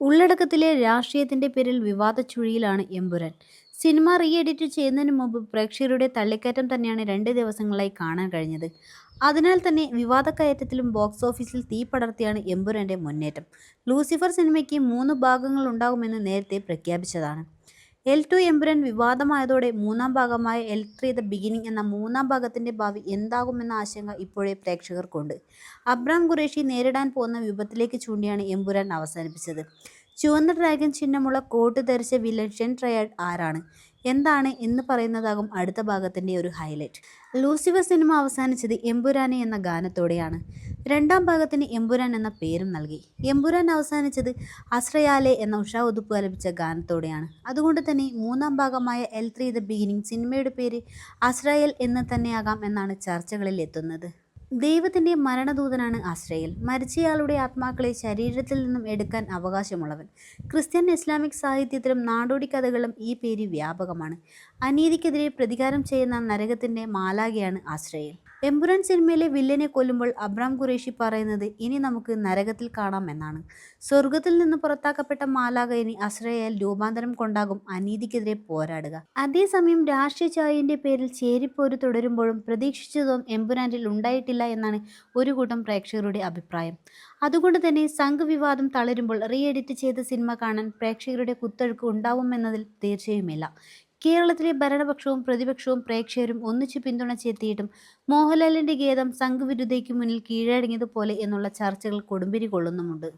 ഉള്ളടക്കത്തിലെ രാഷ്ട്രീയത്തിന്റെ പേരിൽ വിവാദ ചുഴിയിലാണ് എമ്പുരാൻ. സിനിമ റീ എഡിറ്റ് ചെയ്യുന്നതിന് മുമ്പ് പ്രേക്ഷകരുടെ തള്ളിക്കയറ്റം തന്നെയാണ് രണ്ട് ദിവസങ്ങളായി കാണാൻ കഴിഞ്ഞത്. അതിനാൽ തന്നെ വിവാദക്കയറ്റത്തിലും ബോക്സ് ഓഫീസിൽ തീ പടർത്തിയാണ് എമ്പുരാന്റെ മുന്നേറ്റം. ലൂസിഫർ സിനിമയ്ക്ക് മൂന്ന് ഭാഗങ്ങൾ ഉണ്ടാകുമെന്ന് നേരത്തെ പ്രഖ്യാപിച്ചതാണ്. എൽ ടു എംബുരൻ വിവാദമായതോടെ മൂന്നാം ഭാഗമായ എൽ ത്രീ ദ ബിഗിനിങ് എന്ന മൂന്നാം ഭാഗത്തിന്റെ ഭാവി എന്താകുമെന്ന ആശങ്ക ഇപ്പോഴേ പ്രേക്ഷകർക്കുണ്ട്. അബ്രാം ഖുറേഷി നേരിടാൻ പോകുന്ന വിപത്തിലേക്ക് ചൂണ്ടിയാണ് എംബുരാൻ അവസാനിപ്പിച്ചത്. ചുവന്ന ഡ്രാഗൺ ചിഹ്നമുള്ള കോട്ട് ധരിച്ച വില്ലൻ ട്രയാഡ് ആരാണ്? എന്താണ് എന്ന് പറയുന്നതാകും അടുത്ത ഭാഗത്തിന്റെ ഒരു ഹൈലൈറ്റ്. ലൂസിഫർ സിനിമ അവസാനിച്ചത് എമ്പുരാനെ എന്ന ഗാനത്തോടെയാണ്. രണ്ടാം ഭാഗത്തിന് എമ്പുരാൻ എന്ന പേരും നൽകി. എമ്പുരാൻ അവസാനിച്ചത് അസ്രയാലെ എന്ന ഉഷാ ഉതുപ്പ് ആലപിച്ച ഗാനത്തോടെയാണ്. അതുകൊണ്ട് തന്നെ മൂന്നാം ഭാഗമായ എൽ ത്രീ ദ ബിഗിനിങ് സിനിമയുടെ പേര് അസ്രയേൽ എന്ന് തന്നെയാകാം എന്നാണ് ചർച്ചകളിൽ എത്തുന്നത്. ദൈവത്തിന്റെ മരണദൂതനാണ് ആശ്രയൽ. മരിച്ചയാളുടെ ആത്മാക്കളെ ശരീരത്തിൽ നിന്നും എടുക്കാൻ അവകാശമുള്ളവൻ. ക്രിസ്ത്യൻ ഇസ്ലാമിക് സാഹിത്യത്തിലും നാടോടി കഥകളും ഈ പേര് വ്യാപകമാണ്. അനീതിക്കെതിരെ പ്രതികാരം ചെയ്യുന്ന നരകത്തിന്റെ മാലാകയാണ് അസ്രയേൽ എമ്പുരാൻ സിനിമയിലെ വില്ലനെ കൊല്ലുമ്പോൾ അബ്രാം ഖുറേഷി പറയുന്നത് ഇനി നമുക്ക് നരകത്തിൽ കാണാം എന്നാണ്. സ്വർഗത്തിൽ നിന്ന് പുറത്താക്കപ്പെട്ട മാലാക ഇനി അസ്രയാൽ രൂപാന്തരം കൊണ്ടാകും അനീതിക്കെതിരെ പോരാടുക. അതേസമയം രാഷ്ട്രീയ ചായന്റെ പേരിൽ ചേരിപ്പോര് തുടരുമ്പോഴും പ്രതീക്ഷിച്ചതും എമ്പുരാനിൽ ഉണ്ടായിട്ടില്ല എന്നാണ് ഒരു കൂട്ടം പ്രേക്ഷകരുടെ അഭിപ്രായം. അതുകൊണ്ട് തന്നെ സംഘ് വിവാദം തളരുമ്പോൾ റീ എഡിറ്റ് ചെയ്ത സിനിമ കാണാൻ പ്രേക്ഷകരുടെ കുത്തൊഴുക്ക് ഉണ്ടാവുമെന്നതിൽ തീർച്ചയുമില്ല. കേരളത്തിലെ ഭരണപക്ഷവും പ്രതിപക്ഷവും പ്രേക്ഷകരും ഒന്നിച്ചു പിന്തുണച്ചെത്തിയിട്ടും മോഹൻലാലിന്റെ ഗീതം സംഘവിരുദ്ധയ്ക്ക് മുന്നിൽ കീഴടങ്ങിയതുപോലെ എന്നുള്ള ചർച്ചകൾ കൊടുമ്പിരി കൊള്ളുന്നുമുണ്ട്.